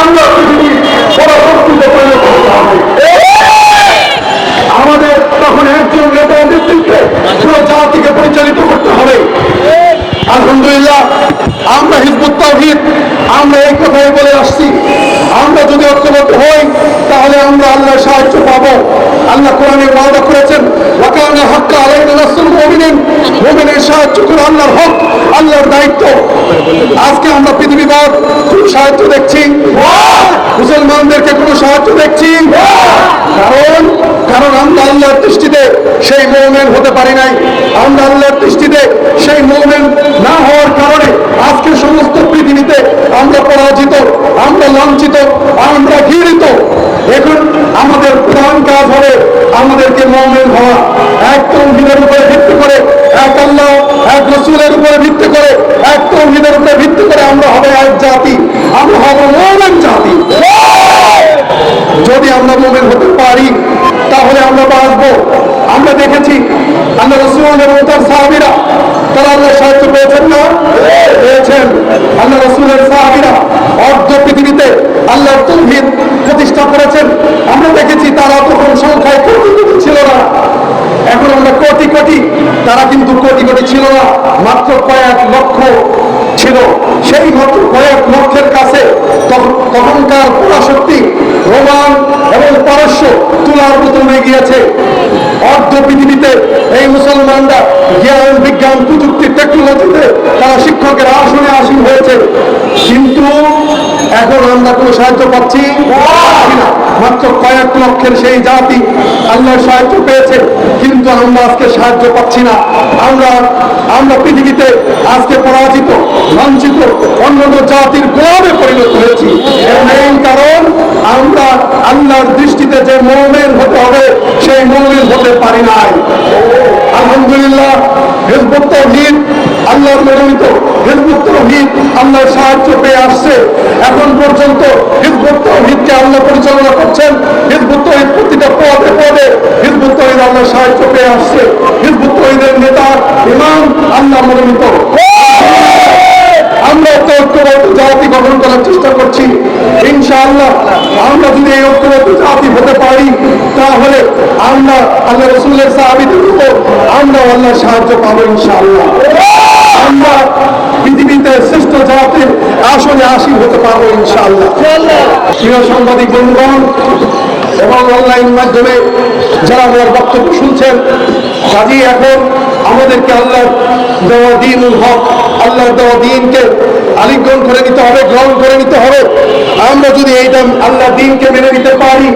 আমরা পৃথিবীর আমাদের তখন একজন নেতার নেতৃত্বে পুরো জাতিকে পরিচালিত করতে হবে। আলহামদুলিল্লাহ, আমরা হিজবুত তাওহীদ, আমরা এই কথাই বলে আসছি। আমরা যদি ঐক্যবদ্ধ হই, তাহলে আমরা আল্লাহর সাহায্য পাবো। আল্লাহ কোরআনে ওয়াদা করেছেন, ওয়াকানা হাক্কা আলাইনা নাসরুল মুমিনিন। মুমিনের সাহায্য করা আল্লাহর হক, আল্লাহর দায়িত্ব। আজকে আমরা পৃথিবীবাদ সাহায্য দেখছি। মুসলমানদেরকে কোনো সাহায্য দেখছি। কারণ কারণ আমরা আল্লাহর দৃষ্টিতে সেই মোমেন হতে পারি নাই। আমরা আল্লাহর দৃষ্টিতে সেই মোমেন না হওয়ার কারণে আজকে সমস্ত পৃথিবীতে আমরা পরাজিত, আমরা লাঞ্ছিত, আমরা ঘৃণিত। এখন আমাদের প্রধান কাজ হবে আমাদেরকে মোমেন হওয়া। এক তৌহিদের উপরে ভিত্তি করে, এক আল্লাহ, এক রসুলের উপরে ভিত্তি করে, এক তৌহিদের উপরে ভিত্তি করে আমরা হবে এক জাতি আমরা হব মোমেন জাতি যদি আমরা মোমেন হতে পারি, তাহলে আমরা বাঁচবো। আমরা দেখেছি আল্লাহ রসুল এবং তার সাহাবিরা, তারা আল্লাহ সাহায্য পেয়েছেন না? পেয়েছেন। আল্লাহ রসুলের সাহাবিরা অর্ধ পৃথিবীতে আল্লাহর তৌহিদ প্রতিষ্ঠা করেছেন। আমরা দেখেছি, তারা তখন সংখ্যায় কোটি কোটি ছিল না। এখন আমরা কোটি কোটি, তারা কিন্তু কোটি কোটি ছিল না, মাত্র কয়েক লক্ষ। ছিল, সেই কয়েক লক্ষের কাছে তখন- তখনকার পরাশক্তি রোমান এবং পারস্য তুলার মতো হয়ে গিয়েছে। অর্ধ পৃথিবীতে এই মুসলমানরা জ্ঞান, বিজ্ঞান, প্রযুক্তি টেকনোলজিতে তারা শিক্ষকের আসনে আসীন হয়েছে। কিন্তু এখন আমরা কোনো সাহায্য পাচ্ছি মাত্র কয়েক লক্ষের সেই জাতি আল্লাহর সাহায্য পেয়েছে, কিন্তু আমরা আজকে সাহায্য পাচ্ছি না। আমরা আমরা পৃথিবীতে আজকে পরাজিত, লাঞ্ছিত, অন্যান্য জাতির গোলামে পরিণত হয়েছি। কারণ, আমরা আল্লাহর দৃষ্টিতে যে মোমেন হতে হবে, সেই মোমেন হতে পারি নাই। আলহামদুলিল্লাহ হিজবুত তৌহিদ আল্লাহর মনোনীত হিজবুত তৌহিদ আল্লাহর সাহায্য পেয়ে আসছে। এখন পর্যন্ত হিজবুত তৌহিদকে আল্লাহ পরিচালনা করছেন। হিজবুত তৌহিদ প্রতিটা পদে পদে হিজবুত তৌহিদ আল্লাহর সাহায্য পেয়ে আসছে। হিজবুত তৌহিদের নেতা, ইমাম আল্লাহ মনোনীত। আমরা তো ঐক্যবদ্ধ জাতি গঠন করার চেষ্টা করছি। ইনশাআল্লাহ আমরা যদি এই ঐক্যবদ্ধ জাতি হতে পারি, তাহলে আমরা আল্লাহ রসুলের সাহাবিদের উপর আমরা আল্লাহর সাহায্য পাবো ইনশাআল্লাহ। আমরা পৃথিবীতে শ্রেষ্ঠ জাতির আসলে আসীন হতে পারব ইনশাআল্লাহ। বন্ধুগণ, এবং অনলাইন মাধ্যমে যারা আমার বক্তব্য শুনছেন কাজেই এখন আমাদেরকে আল্লাহ দেওয়া দিন হক আল্লাহ দেওয়া দিনকে আলিঙ্গন করে নিতে হবে গ্রহণ করে নিতে হবে। আমরা যদি এইটা আল্লাহ দিনকে মেনে নিতে পারি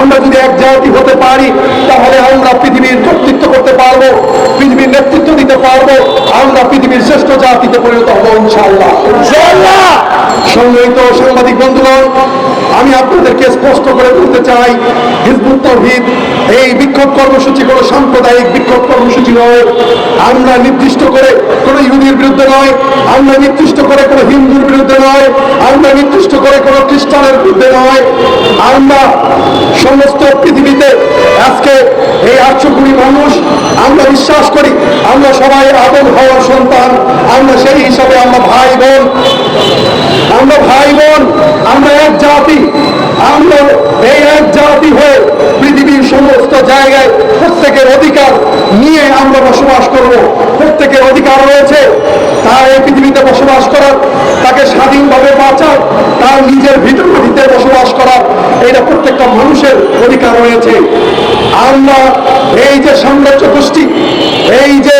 আমরা যদি এক জাতি হতে পারি তাহলে আমরা পৃথিবীর কর্তৃত্ব করতে পারব পৃথিবীর নেতৃত্ব দিতে পারব আমরা পৃথিবীর শ্রেষ্ঠ জাতিতে পরিণত হব ইনশাআল্লাহ। ইনশাআল্লাহ! সাংবাদিক বন্ধুগণ আমি আপনাদেরকে স্পষ্ট করে বলতে চাই হিজবুত তৌহিদ এই বিক্ষোভ কর্মসূচি কোনো সাম্প্রদায়িক বিক্ষোভ কর্মসূচি নয়। আমরা নির্দিষ্ট করে কোনো ইহুদির বিরুদ্ধে নয় আমরা নির্দিষ্ট করে কোনো হিন্দুর বিরুদ্ধে নয়, আমরা নির্দিষ্ট করে কোনো খ্রিস্টানের বিরুদ্ধে নয়। আমরা সমস্ত পৃথিবীতে আজকে এই আটশো কোটি মানুষ, আমরা বিশ্বাস করি, আমরা সবাই আদম হওয়ার সন্তান, আমরা সেই হিসাবে আমরা ভাই বোন। আমরা ভাই বোন, আমরা এক জাতি, আমরা এই এক জাতি হয়ে পৃথিবীর সমস্ত জায়গায় প্রত্যেকের অধিকার নিয়ে আমরা বসবাস করব। প্রত্যেকের অধিকার রয়েছে। পৃথিবীতে বসবাস করার, তাকে স্বাধীনভাবে বাঁচার, তার নিজের ভিতর মাটিতে বসবাস করার এটা প্রত্যেকটা মানুষের অধিকার রয়েছে। আমরা এই যে সাম্রাজ্য গোষ্ঠী, এই যে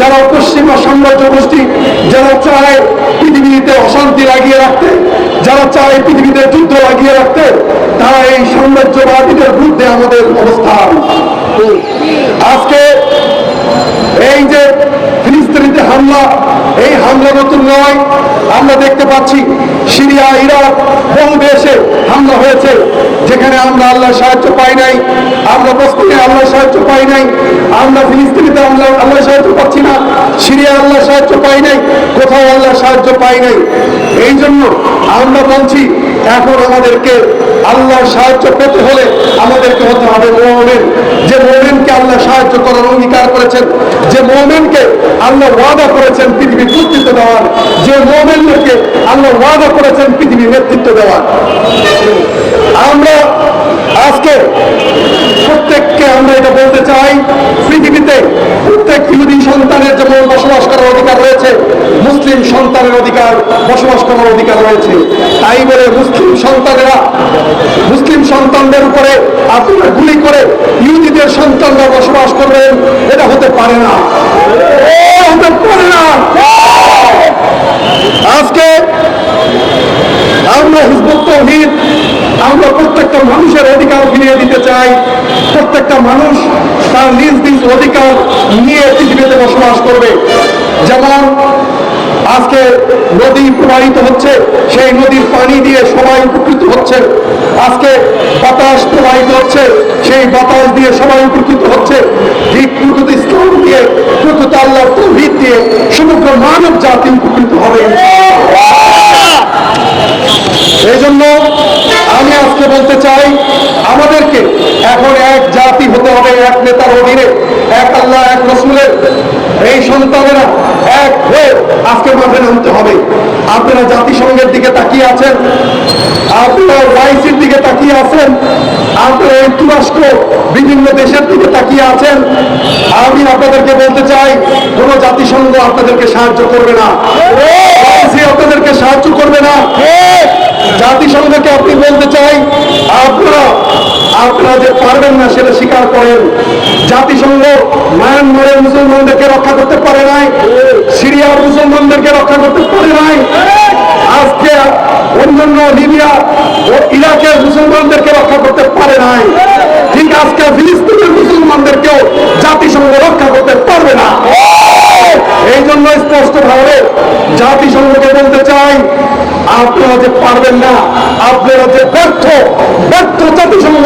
যারা পশ্চিমা সাম্রাজ্য গোষ্ঠী, যারা চায় পৃথিবীতে অশান্তি লাগিয়ে রাখতে, যারা চায় পৃথিবীতে যুদ্ধ লাগিয়ে রাখতে, তারা এই সাম্রাজ্যবাদীদের বিরুদ্ধে আমাদের অবস্থান আজকে এই যে ফিলিস্তিনিতে হামলা এই হামলা নতুন নয় আমরা দেখতে পাচ্ছি সিরিয়া, ইরাক বহু দেশে হামলা হয়েছে, যেখানে আমরা আল্লাহর সাহায্য পাই নাই, আমরা বস্তিনে আল্লাহর সাহায্য পাই নাই, আমরা ফিলিস্তিনিতে আল্লাহ সাহায্য পাচ্ছি না সিরিয়া আল্লাহর সাহায্য পাই নাই, কোথাও আল্লাহর সাহায্য পাই নাই। এই জন্য আমরা বলছি, এখন আমাদেরকে আল্লাহর সাহায্য পেতে হলে আমাদেরকে হতে হবে মোমেনকে আল্লাহ সাহায্য করার অঙ্গীকার করেছেন। যে মোমেনকে আল্লাহ ওয়াদা করেছেন পৃথিবীর নেতৃত্ব দেওয়ার, যে মোমেনকে আল্লাহ ওয়াদা করেছেন পৃথিবীর নেতৃত্ব দেওয়ার। আমরা আজকে প্রত্যেককে আমরা এটা বলতে চাই, পৃথিবীতে প্রত্যেক ইহুদি সন্তানের যেমন বসবাস করার অধিকার রয়েছে, মুসলিম সন্তানের অধিকার, বসবাস করার অধিকার রয়েছে। তাই বলে মুসলিম সন্তানেরা, মুসলিম সন্তানদের উপরে আপনারা গুলি বসবাস করবেন, এটা হতে পারে না। হতে পারে না। আজকে আমরা হিজবুত আমরা প্রত্যেকটা মানুষের অধিকার ফিরিয়ে দিতে চাই। প্রত্যেকটা মানুষ তার নিজ নিজ অধিকার নিয়ে পৃথিবীতে বসবাস করবে। যেমন আজকে নদী প্রবাহিত হচ্ছে, সেই নদীর পানি দিয়ে সবাই উপকৃত হচ্ছে। আজকে বাতাস প্রবাহিত হচ্ছে, সেই বাতাস দিয়ে সবাই উপকৃত হচ্ছে। ঠিক ইসলাম দিয়ে, প্রকৃত আল্লাহ তৌহিদ দিয়ে সমগ্র মানব জাতি উপকৃত হবে। এই জন্য আমি আজকে বলতে চাই, আমাদেরকে এখন এক জাতি হতে হবে, এক নেতার অধীনে, এক আল্লাহ, এক রসুলের। এই হয়ে মাঠে নামতে হবে। আপনারা জাতিসংঘের দিকে তাকিয়ে আছেন। আপনারা ওয়াইসির দিকে তাকিয়ে আছেন। আপনারা এই তুরস্ক বিভিন্ন দেশের দিকে তাকিয়ে আছেন। আমি আপনাদেরকে বলতে চাই, কোন জাতিসংঘ আপনাদেরকে সাহায্য করবে না। আপনাদেরকে সাহায্য করবে না। জাতিসংঘকে আপনি বলতে চাই, আপনারা আপনারা যে পারবেন না সেটা স্বীকার করেন। জাতিসংঘ মায়ানমারের মুসলমানদেরকে রক্ষা করতে পারে নাই। সিরিয়ার মুসলমানদেরকে রক্ষা করতে পারে নাই। আজকে অন্যান্য লিবিয়া ও ইরাকের মুসলমানদেরকে রক্ষা করতে পারে নাই। ঠিক আজকে ফিলিস্তিনের মুসলমানদেরকেও জাতিসংঘ রক্ষা করতে পারবে না। এই জন্য স্পষ্ট ভাবে জাতিসংঘকে বলতে চাই, আপনারা যে পারবেন না, আপনারা যে ব্যর্থ ব্যর্থ জাতিসংঘ